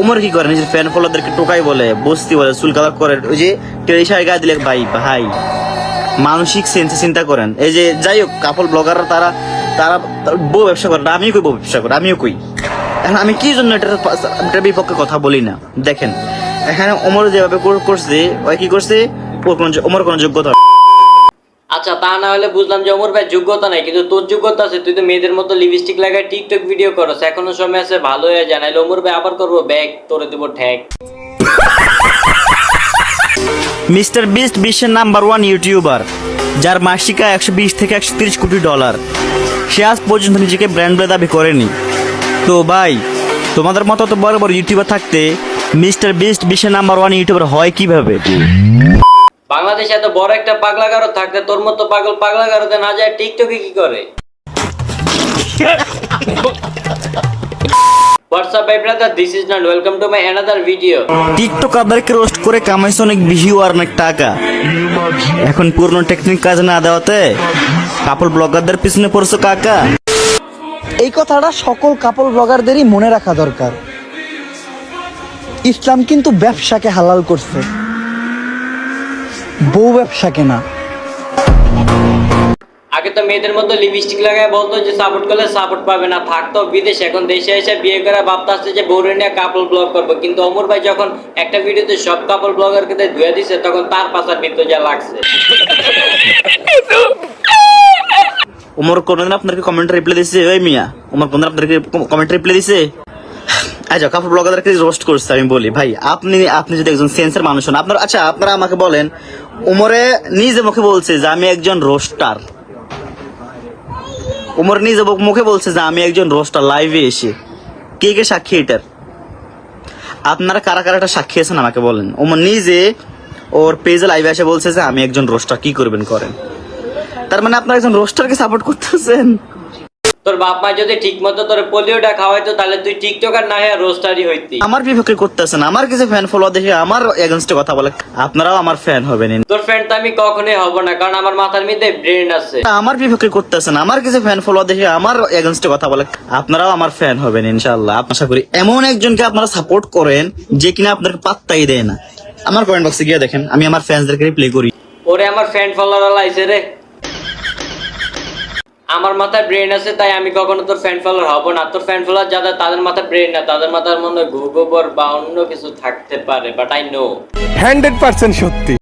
ওমর কি করে? নিজের ফ্যান ফলোয়ারদেরকে টোকাই বলে, বস্তি বলে, চুল কালার করে, ওই যে টেলিশায় গায়ে দিলে, ভাই ভাই, মানসিক সেন্সে চিন্তা করেন। এই যে, যাই হোক কাপল ব্লগাররা তারা তারা বউ ব্যবসা করে আমিও কই বউ ব্যবসা করে, আমিও কই। এখন আমি কি জন্য এটার বিপক্ষে কথা বলি না? দেখেন, এখানে ওমর যেভাবে করছে, ওই কি করছে? ওর কোনো ওমর কোনো যোগ্যতা আচ্ছা তা না হলে বুঝলাম যে অমর ভাই যোগ্যতা নাই, কিন্তু তোর যোগ্যতা আছে, তুই তো মেয়েদের মতো লিপস্টিক লাগায় টিকটক ভিডিও করছ এখনও সময় আছে, ভালো হয়ে যায় নাহলে অমর ভাই আবার করব, ব্যাগ তোরে দেবো, ঠ্যাক। মিস্টার বিস্ট বিশ্বের নাম্বার ওয়ান ইউটিউবার, যার মাসিক একশো বিশ থেকে একশো তিরিশ কোটি ডলার। সে আজ পর্যন্ত নিজেকে ব্র্যান্ড বলে দাবি করেনি। তো ভাই, তোমাদের মতো তো বড় বড় ইউটিউবার থাকতে মিস্টার বিস্ট বিশ্বের নাম্বার ওয়ান ইউটিউবার হয় কীভাবে? বাংলাদেশে এত বড় একটা পাগলাগারো থাকতে তোর মতো পাগল পাগলাগারোতে না যায় টিকটকে কি করে? টিকটক রোস্ট করে কামাইছে অনেক ভিউ আর অনেক টাকা। এখন পুরনো টেকনিক কাজে না দেওয়াতে কাপড় ব্লগারদের পিছনে পড়ছো কাকা। এই কথাটা সকল কাপল ব্লগারদেরই মনে রাখা দরকার। ইসলাম কিন্তু ব্যবসাকে হালাল করছে। বউ ব্যবসাকে না আগে তো মেয়েদের মতো লিপস্টিক লাগায় বলতো যে সাপোর্ট করলে সাপোর্ট পাবে না। থাকতো বিদেশ এখন দেশে এসে বিয়ে করে ভাবতে আসছে যে বউরে নিয়ে কাপল ব্লগ করব। কিন্তু অমর ভাই যখন একটা ভিডিওতে সব কাপল ব্লগারকে ধুয়ে দিছে তখন তার পাশার ভিতর যা লাগছে। ওমর কোনদিন আপনাকে কমেন্ট রিপ্লাই দিছে? ওই মিয়া ওমর কোনদিন আপনাকে কমেন্ট রিপ্লাই দিছে? আচ্ছা কাপড় ব্লগারদেরকে রোস্ট করছে, আমি বলি, ভাই, আপনি আপনি যদি একজন সেন্সার মানুষ হন, আপনার আচ্ছা আপনারা আমাকে বলেন ওমরে নিজে মুখে বলছে যে আমি একজন রোস্টার ওমর নিজে মুখে বলছে যে আমি একজন রোস্টার লাইভে এসে। কে কে সাক্ষী এটার? আপনারা কারা কারা এটা সাক্ষী আছেন আমাকে বলেন। ওমর নিজে ওর পেজে লাইভে এসে বলছে যে আমি একজন রোস্টার কি করবেন করেন? তার মানে আপনারা একজন রোস্টারকে সাপোর্ট করতেছেন? তোর বাপ মা যদি ঠিক মতো তোর পোলিওটা খাওয়াইতো তাহলে তুই টিকটকার না হয়ে রোস্টারই হইতি। আমার বিপক্ষে করতেছেন আমার কিছু ফ্যান ফলো দেখে আমার এগেনস্টে কথা বলে। আপনারাও আমার ফ্যান হবেন। তোর ফ্রেন্ড তো আমি কখনোই হব না কারণ আমার মাথার মধ্যে ব্রেন আছে। আমার বিপক্ষে করতেছেন আমার কিছু ফ্যান ফলো দেখে আমার এগেনস্টে কথা বলে। আপনারাও আমার ফ্যান হবেন ইনশাআল্লাহ। আশা করি এমন একজনকে আপনারা সাপোর্ট করেন যে কিনা আপনাকে পাত্তাই দেয় না। আমার কমেন্ট বক্সে গিয়ে দেখেন। আমি আমার ফ্যান্সদেরকে প্লে করি। ওরে আমার ফ্রেন্ড ফলোয়ার আইছে রে। আমার মাথায় ব্রেন আছে, তাই আমি কখনো তোর ফ্যান ফলোয়ার হব না। তোর ফ্যান ফলোয়ার যাদের তাদের মাথায় ব্রেন না, তাদের মাথার মনে গোবর বা অন্য কিছু থাকতে পারে but I know hundred percent সত্যি।